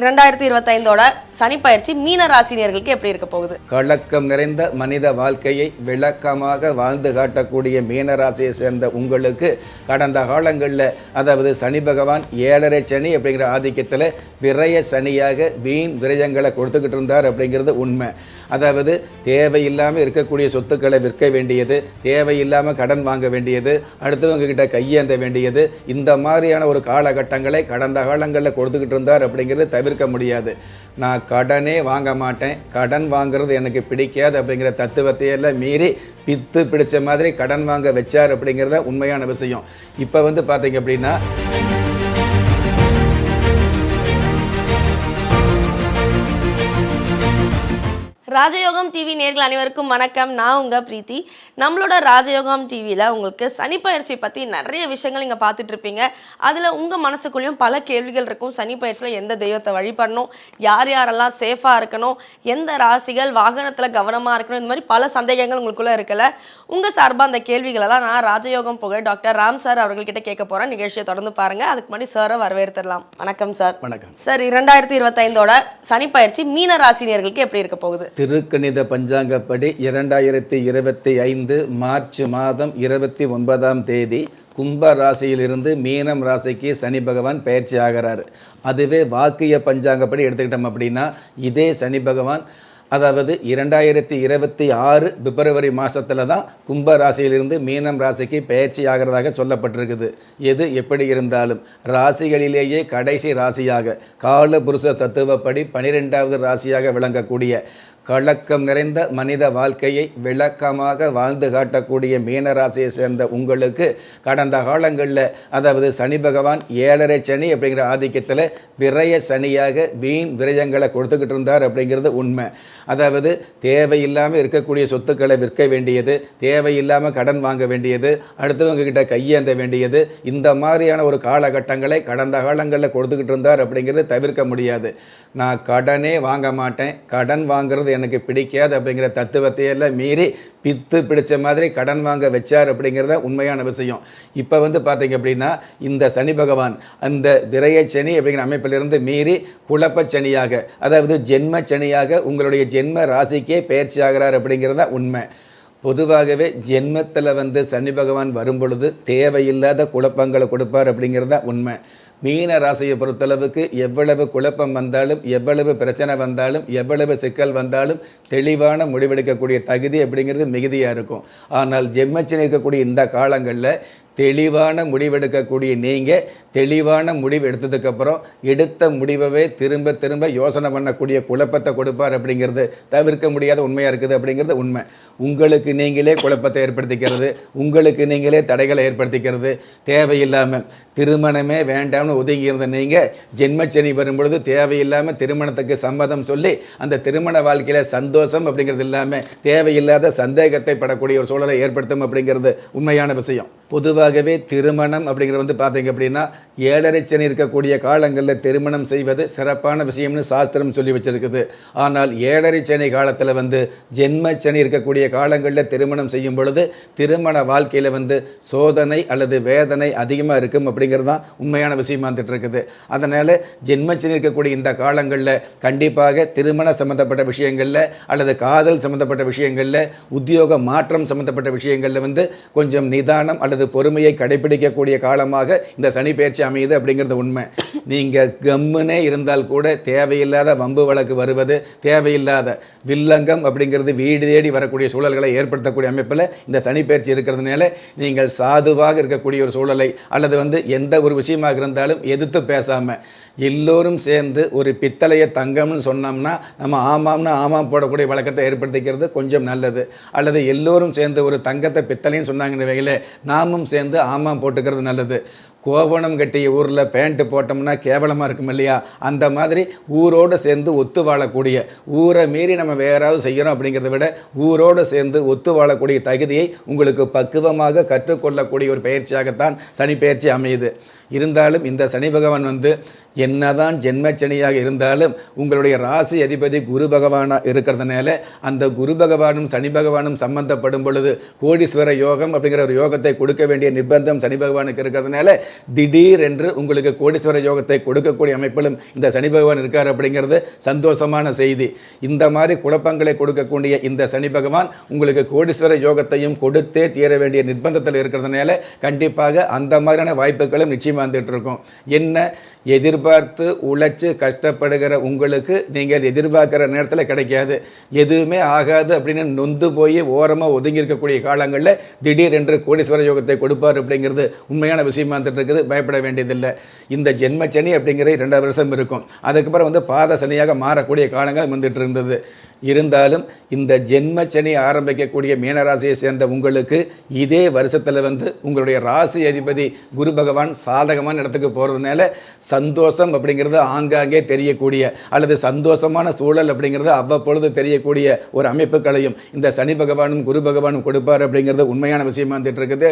இரண்டாயிரத்தி இருபத்தைந்தோட சனி பயிற்சி மீன ராசினியர்களுக்கு எப்படி இருக்க போகுது? கலக்கம் நிறைந்த மனித வாழ்க்கையை விளக்கமாக வாழ்ந்து காட்டக்கூடிய மீனராசியை சேர்ந்த உங்களுக்கு கடந்த காலங்களில் அதாவது சனி பகவான் ஏழரை சனி அப்படிங்கிற ஆதிக்கத்தில் விரய சனியாக வீண் விரயங்களை கொடுத்துக்கிட்டு இருந்தார் அப்படிங்கிறது உண்மை. அதாவது தேவையில்லாமல் இருக்கக்கூடிய சொத்துக்களை விற்க வேண்டியது தேவையில்லாமல் கடன் வாங்க வேண்டியது அடுத்தவங்க கிட்ட கையேந்த வேண்டியது இந்த மாதிரியான ஒரு காலகட்டங்களை கடந்த காலங்களில் கொடுத்துக்கிட்டு இருந்தார் அப்படிங்கிறது தவிர்க்க முடியாது. நான் கடனே வாங்க மாட்டேன். கடன் வாங்குறது எனக்கு பிடிக்காது அப்படிங்கிற தத்துவத்தை எல்லாம் மீறி பித்து பிடிச்ச மாதிரி கடன் வாங்க வச்சார் அப்படிங்கிறத உண்மையான விஷயம். இப்போ வந்து பார்த்தீங்க அப்படின்னா ராஜயோகம் டிவி நேர்கள் அனைவருக்கும் வணக்கம். நான் உங்க பிரீத்தி. நம்மளோட ராஜயோகம் டிவியில் உங்களுக்கு சனி பயிற்சி பற்றி நிறைய விஷயங்கள் நீங்கள் பார்த்துட்டு இருப்பீங்க. அதில் உங்கள் மனசுக்குள்ளேயும் பல கேள்விகள் இருக்கும். சனி பயிற்சியில் எந்த தெய்வத்தை வழிபடணும்? யார் யாரெல்லாம் சேஃபாக இருக்கணும்? எந்த ராசிகள் வாகனத்தில் கவனமாக இருக்கணும்? இந்த மாதிரி பல சந்தேகங்கள் உங்களுக்குள்ளே இருக்கல உங்கள் சார்பாக அந்த கேள்விகளெல்லாம் நான் ராஜயோகம் புகழ் டாக்டர் ராம் சார் அவர்கள்கிட்ட கேட்க போகிறேன் நிகழ்ச்சியை தொடர்ந்து பாருங்கள் அதுக்கு முன்னாடி சாரை வரவேற்றுடலாம் வணக்கம் சார். வணக்கம். சார் இரண்டாயிரத்தி இருபத்தைந்தோட சனி பயிற்சி மீன ராசினியர்களுக்கு எப்படி இருக்க போகுது? திருக்கணித பஞ்சாங்கப்படி இரண்டாயிரத்தி இருபத்தி ஐந்து மார்ச் மாதம் இருபத்தி ஒன்பதாம் தேதி கும்ப ராசியிலிருந்து மீனம் ராசிக்கு சனி பகவான் பயிற்சி ஆகிறார். அதுவே வாக்கிய பஞ்சாங்கப்படி எடுத்துக்கிட்டோம் அப்படின்னா இதே சனி பகவான் அதாவது இரண்டாயிரத்தி இருபத்தி ஆறு பிப்ரவரி மாதத்தில் தான் கும்ப ராசியிலிருந்து மீனம் ராசிக்கு பயிற்சி ஆகிறதாக சொல்லப்பட்டிருக்குது. எது எப்படி இருந்தாலும் ராசிகளிலேயே கடைசி ராசியாக கால புருஷ தத்துவப்படி பனிரெண்டாவது ராசியாக விளங்கக்கூடிய கலக்கம் நிறைந்த மனித வாழ்க்கையை விளக்கமாக வாழ்ந்து காட்டக்கூடிய மீனராசியை சேர்ந்த உங்களுக்கு கடந்த காலங்களில் அதாவது சனி பகவான் ஏழரை சனி அப்படிங்கிற ஆதிக்கத்தில் விரய சனியாக வீண் விரயங்களை கொடுத்துக்கிட்டு இருந்தார் அப்படிங்கிறது உண்மை. அதாவது தேவையில்லாமல் இருக்கக்கூடிய சொத்துக்களை விற்க வேண்டியது தேவையில்லாமல் கடன் வாங்க வேண்டியது அடுத்தவங்க கிட்ட கையேந்த வேண்டியது இந்த மாதிரியான ஒரு காலகட்டங்களை கடந்த காலங்களில் கொடுத்துக்கிட்டு இருந்தார் அப்படிங்கிறது தவிர்க்க முடியாது. நான் கடனே வாங்க மாட்டேன். கடன் வாங்குறது எனக்கு பிடிக்காது அப்படிங்கிற தத்துவத்தை எல்லாம் மீறி பித்து பிடிச்ச மாதிரி கடன் வாங்க வச்சார் அப்படிங்கிறத உண்மையான விஷயம். இப்போ வந்து பார்த்தீங்க அப்படின்னா இந்த சனி பகவான் அந்த திரைய சனி அப்படிங்கிற அமைப்பிலிருந்து மீறி குழப்பச் சனியாக அதாவது ஜென்ம சனியாக உங்களுடைய ஜென்ம ராசிக்கே பயிற்சி ஆகிறார் அப்படிங்கிறத உண்மை. பொதுவாகவே ஜென்மத்தில் வந்து சனி பகவான் வரும் பொழுது தேவையில்லாத குழப்பங்களை கொடுப்பார் அப்படிங்கிறது தான் உண்மை. மீன ராசியை பொறுத்தளவுக்கு எவ்வளவு குழப்பம் வந்தாலும் எவ்வளவு பிரச்சனை வந்தாலும் எவ்வளவு சிக்கல் வந்தாலும் தெளிவான முடிவெடுக்கக்கூடிய தகுதி அப்படிங்கிறது மிகுதியாக இருக்கும். ஆனால் ஜென்மச்சனி இருக்கக்கூடிய இந்த காலங்களில் தெளிவான முடிவெடுக்கக்கூடிய நீங்கள் தெளிவான முடிவு எடுத்ததுக்கப்புறம் எடுத்த முடிவவே திரும்ப திரும்ப யோசனை பண்ணக்கூடிய குழப்பத்தை கொடுப்பார் அப்படிங்கிறது தவிர்க்க முடியாத உண்மையாக இருக்குது அப்படிங்கிறது உண்மை. உங்களுக்கு நீங்களே குழப்பத்தை ஏற்படுத்திக்கிறது உங்களுக்கு நீங்களே தடைகளை ஏற்படுத்திக்கிறது. தேவையில்லாமல் திருமணமே வேண்டாம்னு ஒதுங்கி இருந்த நீங்கள் ஜென்மச்சனி வரும்பொழுது தேவையில்லாமல் திருமணத்துக்கு சம்மதம் சொல்லி அந்த திருமண வாழ்க்கையில் சந்தோஷம் அப்படிங்கிறது இல்லாமல் தேவையில்லாத சந்தேகத்தை படக்கூடிய ஒரு சூழலை ஏற்படுத்தும் அப்படிங்கிறது உண்மையான விஷயம். பொதுவாகவே திருமணம் அப்படிங்கிறது வந்து பார்த்தீங்க அப்படின்னா ஏழரை சனி இருக்கக்கூடிய காலங்களில் திருமணம் செய்வது சிறப்பான விஷயம்னு சாஸ்திரம் சொல்லி வச்சிருக்குது. ஆனால் ஏழரை சனி காலத்தில் வந்து ஜென்ம சனி இருக்கக்கூடிய காலங்களில் திருமணம் செய்யும் பொழுது திருமண வாழ்க்கையில் வந்து சோதனை அல்லது வேதனை அதிகமாக இருக்கும் அப்படிங்கிறது தான் உண்மையான விஷயமா வந்துட்டு இருக்குது அதனால் ஜென்மச்சனி இருக்கக்கூடிய இந்த காலங்களில் கண்டிப்பாக திருமண சம்மந்தப்பட்ட விஷயங்களில் அல்லது காதல் சம்மந்தப்பட்ட விஷயங்களில் உத்தியோக மாற்றம் சம்மந்தப்பட்ட விஷயங்களில் வந்து கொஞ்சம் நிதானம் அல்லது பொறுமையை கடைபிடிக்கக்கூடிய காலமாக இந்த சனி பயிற்சி அமையுது அப்படிங்கிறது உண்மை. நீங்கள் கம்முனே இருந்தால் கூட தேவையில்லாத வம்பு வழக்கு வருவது தேவையில்லாத வில்லங்கம் அப்படிங்கிறது வீடு தேடி வரக்கூடிய சூழல்களை ஏற்படுத்தக்கூடிய அமைப்பில் இந்த சனி பயிற்சி இருக்கிறதுனால நீங்கள் சாதுவாக இருக்கக்கூடிய ஒரு சூழலை அல்லது வந்து எந்த ஒரு விஷயமாக இருந்தாலும் எதிர்த்து பேசாமல் எல்லோரும் சேர்ந்து ஒரு பித்தளையை தங்கம்னு சொன்னோம்னா நம்ம ஆமாம்னு ஆமாம் போடக்கூடிய வழக்கத்தை ஏற்படுத்திக்கிறது கொஞ்சம் நல்லது. அல்லது எல்லோரும் சேர்ந்து ஒரு தங்கத்தை பித்தளைன்னு சொன்னாங்கன்னு வகையில் நாமும் சேர்ந்து ஆமாம் போட்டுக்கிறது நல்லது. கோவணம் கட்டிய ஊரில் பேண்ட்டு போட்டோம்னா கேவலமாக இருக்கும் இல்லையா? அந்த மாதிரி ஊரோடு சேர்ந்து ஒத்து வாழக்கூடிய ஊரை மீறி நம்ம வேறாவது செய்கிறோம் அப்படிங்கிறத விட ஊரோடு சேர்ந்து ஒத்து வாழக்கூடிய தகுதியை உங்களுக்கு பக்குவமாக கற்றுக்கொள்ளக்கூடிய ஒரு பயிற்சியாகத்தான் சனி பயிற்சி அமையுது. இருந்தாலும் இந்த சனி பகவான் வந்து என்னதான் ஜென்மச்சனியாக இருந்தாலும் உங்களுடைய ராசி அதிபதி குரு பகவானாக இருக்கிறதுனால அந்த குரு பகவானும் சனி பகவானும் சம்பந்தப்படும் பொழுது கோடீஸ்வர யோகம் அப்படிங்கிற ஒரு யோகத்தை கொடுக்க வேண்டிய நிர்பந்தம் சனி பகவானுக்கு இருக்கிறதுனால திடீர் என்று உங்களுக்கு கோடீஸ்வர யோகத்தை கொடுக்கக்கூடிய அமைப்பிலும் இந்த சனி பகவான் இருக்கார் அப்படிங்கிறது சந்தோஷமான செய்தி. இந்த மாதிரி குழப்பங்களை கொடுக்கக்கூடிய இந்த சனி பகவான் உங்களுக்கு கோடீஸ்வர யோகத்தையும் கொடுத்தே தீர வேண்டிய நிர்பந்தத்தில் இருக்கிறதுனால கண்டிப்பாக அந்த மாதிரியான வாய்ப்புகளும் நிச்சயமாக வந்துட்டு இருக்கும் என்ன? எதிர்பார்த்து உழைச்சு கஷ்டப்படுகிற உங்களுக்கு நீங்கள் எதிர்பார்க்குற நேரத்தில் கிடைக்காது. எதுவுமே ஆகாது அப்படின்னு நொந்து போய் ஓரமாக ஒதுங்கி இருக்கக்கூடிய காலங்களில் திடீர் என்று கோடீஸ்வர யோகத்தை கொடுப்பார் அப்படிங்கிறது உண்மையான விஷயமா இருக்குது பயப்பட வேண்டியதில்லை. இந்த ஜென்மச்சனி அப்படிங்கிற ரெண்டாவது வருஷம் இருக்கும். அதுக்கப்புறம் வந்து பாத சனியாக மாறக்கூடிய காலங்கள் வந்துட்டு இருந்தது இருந்தாலும் இந்த ஜென்மச்சனி ஆரம்பிக்கக்கூடிய மீனராசியை சேர்ந்த உங்களுக்கு இதே வருஷத்தில் வந்து உங்களுடைய ராசி அதிபதி குரு பகவான் சாதகமான இடத்துக்கு போகிறதுனால சந்தோஷம் அப்படிங்கிறது ஆங்காங்கே தெரியக்கூடிய அல்லது சந்தோஷமான சூழல் அப்படிங்கிறது அவ்வப்பொழுது தெரியக்கூடிய ஒரு அமைப்புகளையும் இந்த சனி பகவானும் குரு பகவானும் கொடுப்பார் அப்படிங்கிறது உண்மையான விஷயமா வந்துட்டு இருக்குது.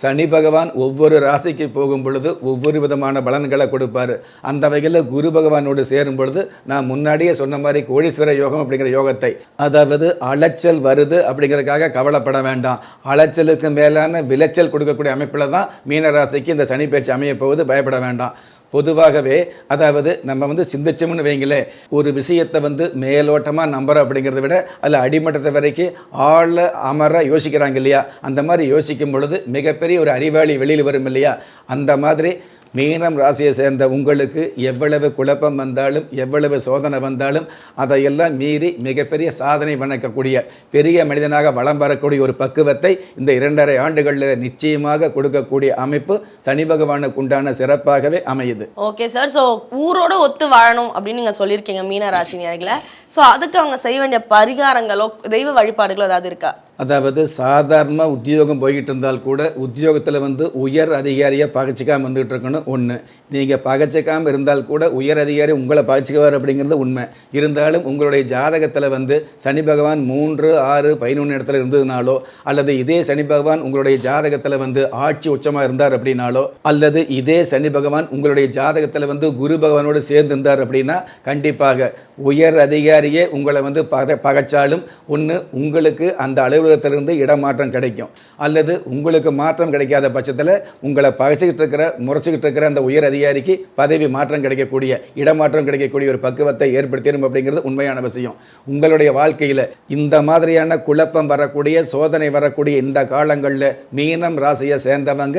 சனி பகவான் ஒவ்வொரு ராசிக்கு போகும் பொழுது ஒவ்வொரு விதமான பலன்களை கொடுப்பார். அந்த வகையில் குரு பகவானோடு சேரும் பொழுது நான் முன்னாடியே சொன்ன மாதிரி கோழீஸ்வர யோகம் அப்படிங்கிற யோகத்தை அதாவது அலைச்சல் வருது அப்படிங்கிறதுக்காக கவலைப்பட வேண்டாம். அலைச்சலுக்கு மேலான விளைச்சல் கொடுக்கக்கூடிய அமைப்பில் தான் மீனராசிக்கு இந்த சனி பேச்சு அமைய போகுது. பயப்பட வேண்டாம். பொதுவாகவே அதாவது நம்ம வந்து சிந்திச்சோம்னு வைங்களேன் ஒரு விஷயத்தை வந்து மேலோட்டமாக நம்புகிறோம் அப்படிங்கிறத விட அதில் அடிமட்டத்தை வரைக்கும் ஆழ அமர யோசிக்கிறாங்க இல்லையா? அந்த மாதிரி யோசிக்கும் பொழுது மிகப்பெரிய ஒரு அறிவாளி வெளியில் வரும் இல்லையா? அந்த மாதிரி மீனம் ராசியை சேர்ந்த உங்களுக்கு எவ்வளவு குழப்பம் வந்தாலும் எவ்வளவு சோதனை வந்தாலும் அதையெல்லாம் மீறி மிகப்பெரிய சாதனை பண்ணக்கூடிய பெரிய மனிதனாக வளம் வரக்கூடிய ஒரு பக்குவத்தை இந்த இரண்டரை ஆண்டுகளில் நிச்சயமாக கொடுக்கக்கூடிய அமைப்பு சனி பகவானுக்கு உண்டான சிறப்பாகவே அமையுது. ஓகே சார் ஸோ ஊரோட ஒத்து வாழணும் அப்படின்னு நீங்கள் சொல்லியிருக்கீங்க மீன ராசினியர்களை ஸோ அதுக்கு அவங்க செய்ய வேண்டிய பரிகாரங்களோ தெய்வ வழிபாடுகளோ ஏதாவது இருக்கா? அதாவது சாதாரண உத்தியோகம் போய்கிட்டு இருந்தால் கூட உத்தியோகத்தில் வந்து உயர் அதிகாரியை பகச்சிக்காமல் வந்துகிட்டு இருக்கணும் ஒன்று நீங்கள் பகச்சிக்காமல் இருந்தால் கூட உயர் அதிகாரி உங்களை பகச்சிக்குவார் அப்படிங்கிறது உண்மை. இருந்தாலும் உங்களுடைய ஜாதகத்தில் வந்து சனி பகவான் மூன்று ஆறு பதினொன்று இடத்துல இருந்ததுனாலோ அல்லது இதே சனி பகவான் உங்களுடைய ஜாதகத்தில் வந்து ஆட்சி உச்சமாக இருந்தார் அப்படின்னாலோ அல்லது இதே சனி பகவான் உங்களுடைய ஜாதகத்தில் வந்து குரு பகவானோடு சேர்ந்து இருந்தார் அப்படின்னா கண்டிப்பாக உயர் அதிகாரியே உங்களை வந்து பக பகைச்சாலும் ஒன்று உங்களுக்கு அந்த அளவு அலுவலகத்திலிருந்து இடமாற்றம் கிடைக்கும். அல்லது உங்களுக்கு மாற்றம் கிடைக்காத பட்சத்தில் உங்களை பகைச்சிக்கிட்டு இருக்கிற முறைச்சிக்கிட்டு இருக்கிற அந்த உயர் அதிகாரிக்கு பதவி மாற்றம் கிடைக்கக்கூடிய இடமாற்றம் கிடைக்கக்கூடிய ஒரு பக்குவத்தை ஏற்படுத்திடும் அப்படிங்கிறது உண்மையான விஷயம். உங்களுடைய வாழ்க்கையில் இந்த மாதிரியான குழப்பம் வரக்கூடிய சோதனை வரக்கூடிய இந்த காலங்களில் மீனம் ராசியை சேர்ந்தவங்க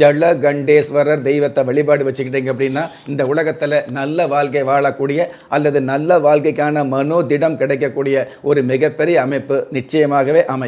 ஜல கண்டேஸ்வரர் தெய்வத்தை வழிபாடு வச்சுக்கிட்டீங்க அப்படின்னா இந்த உலகத்தில் நல்ல வாழ்க்கை வாழக்கூடிய அல்லது நல்ல வாழ்க்கைக்கான மனோதிடம் கிடைக்கக்கூடிய ஒரு மிகப்பெரிய அமைப்பு நிச்சயமாகவே அமையும்.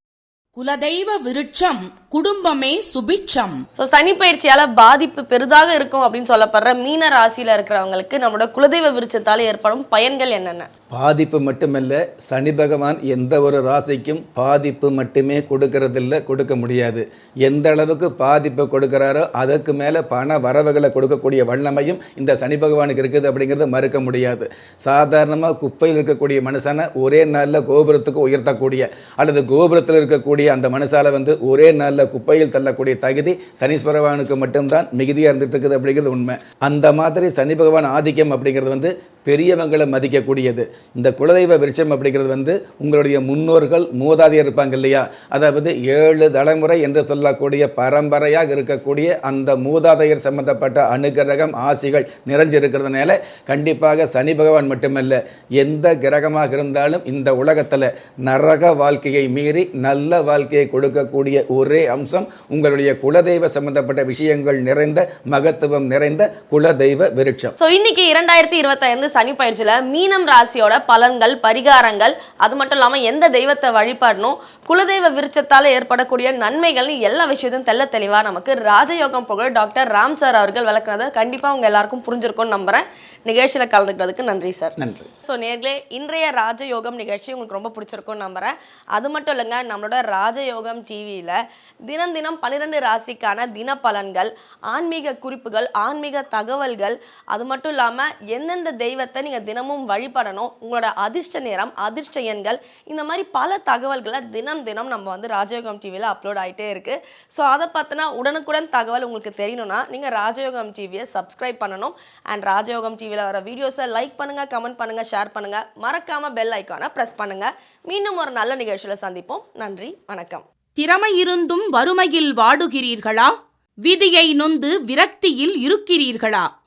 குலதெய்வ விருட்சம் குடும்பமே சுபிட்சம். ஸோ சனி பயிற்சியால பாதிப்பு பெரிதாக இருக்கும் அப்படின்னு சொல்லப்படுற மீன ராசியில இருக்கிறவங்களுக்கு நம்மளோட குலதெய்வ விருட்சத்தால் ஏற்படும் பயன்கள் என்னென்ன? பாதிப்பு மட்டுமல்ல சனி பகவான் எந்த ஒரு ராசிக்கும் பாதிப்பு மட்டுமே கொடுக்கறதில்ல கொடுக்க முடியாது. எந்த அளவுக்கு பாதிப்பு கொடுக்குறாரோ அதற்கு மேலே பண வரவுகளை கொடுக்கக்கூடிய வல்லமையும் இந்த சனி பகவானுக்கு இருக்குது அப்படிங்கிறத மறுக்க முடியாது. சாதாரணமாக குப்பையில் இருக்கக்கூடிய மனுஷனை ஒரே நாளில் கோபுரத்துக்கு உயர்த்தக்கூடிய அல்லது கோபுரத்தில் இருக்கக்கூடிய அந்த மனுஷால வந்து ஒரே நாளில் குப்பையில் தள்ளக்கூடிய தகுதி சனீஸ்வர பகவானுக்கு மட்டும்தான் மிகுதியாக இருந்துகிட்டு இருக்குது அப்படிங்கிறது உண்மை. அந்த மாதிரி சனி பகவான் ஆதிக்கம் அப்படிங்கிறது வந்து பெரியவங்களை மதிக்கக்கூடியது. இந்த குலதெய்வ விருட்சம் அப்படிங்கிறது வந்து உங்களுடைய முன்னோர்கள் மூதாதையர் இருப்பாங்க இல்லையா? அதாவது ஏழு தலைமுறை என்று சொல்லக்கூடிய பரம்பரையாக இருக்கக்கூடிய அந்த மூதாதையர் சம்பந்தப்பட்ட அனுகிரகம் ஆசிகள் நிறைஞ்சிருக்கிறதுனால கண்டிப்பாக சனி பகவான் மட்டுமல்ல எந்த கிரகமாக இருந்தாலும் இந்த உலகத்தில் நரக வாழ்க்கையை மீறி நல்ல வாழ்க்கையை கொடுக்கக்கூடிய ஒரே அம்சம் உங்களுடைய குலதெய்வ சம்பந்தப்பட்ட விஷயங்கள் நிறைந்த மகத்துவம் நிறைந்த குலதெய்வ விருட்சம். ஸோ இன்னைக்கு இரண்டாயிரத்தி இருபத்தைந்து சனி பயிற்சியில் மீனம் ராசியோட பலன்கள் பரிகாரங்கள் அது மட்டும் இல்லாமல் எந்த தெய்வத்தை வழிபடணும் குலதெய்வ விருட்சத்தால் ஏற்படக்கூடிய நன்மைகள்னு எல்லா விஷயத்தையும் தெள்ள தெளிவாக நமக்கு ராஜயோகம் புகழ் டாக்டர் ராம் சார் அவர்கள் விளக்குனதை கண்டிப்பாக உங்க எல்லாருக்கும் புரிஞ்சிருக்கும்னு நம்புறேன். நிகழ்ச்சியில் கலந்துக்கிறதுக்கு நன்றி சார். நன்றி. ஸோ நேர்களே இன்றைய ராஜயோகம் நிகழ்ச்சி உங்களுக்கு ரொம்ப பிடிச்சிருக்கும்னு நம்புறேன். அது மட்டும் இல்லைங்க நம்மளோட ராஜயோகம் டிவியில் தினம் தினம் பன்னிரெண்டு ராசிக்கான தின பலன்கள் ஆன்மீக குறிப்புகள் ஆன்மீக தகவல்கள் அது மட்டும் இல்லாமல் எந்தெந்த தெய்வத்தை நீங்கள் தினமும் வழிபடணும். உங்களோட அதிர்ஷ்ட நேரம் அதிர்ஷ்ட எண்கள் இந்த மாதிரி பல தகவல்களை தினம் தினம் நம்ம வந்து ராஜயோகம் டிவியில் அப்லோட் ஆகிட்டே இருக்கு. ஸோ அதை பார்த்தினா உடனுக்குடன் தகவல் உங்களுக்கு தெரியணும்னா நீங்கள் ராஜயோகம் டிவியை சப்ஸ்கிரைப் பண்ணணும். அண்ட் ராஜயோகம் டிவியில் வர வீடியோஸை லைக் பண்ணுங்கள் கமெண்ட் பண்ணுங்கள் ஷேர் பண்ணுங்கள் மறக்காமல் பெல் ஐக்கானை ப்ரெஸ் பண்ணுங்கள் மீண்டும் ஒரு நல்ல நிகழ்ச்சியில் சந்திப்போம். நன்றி வணக்கம். திறமை இருந்தும் வறுமையில் வாடுகிறீர்களா? விதியை நொந்து விரக்தியில் இருக்கிறீர்களா?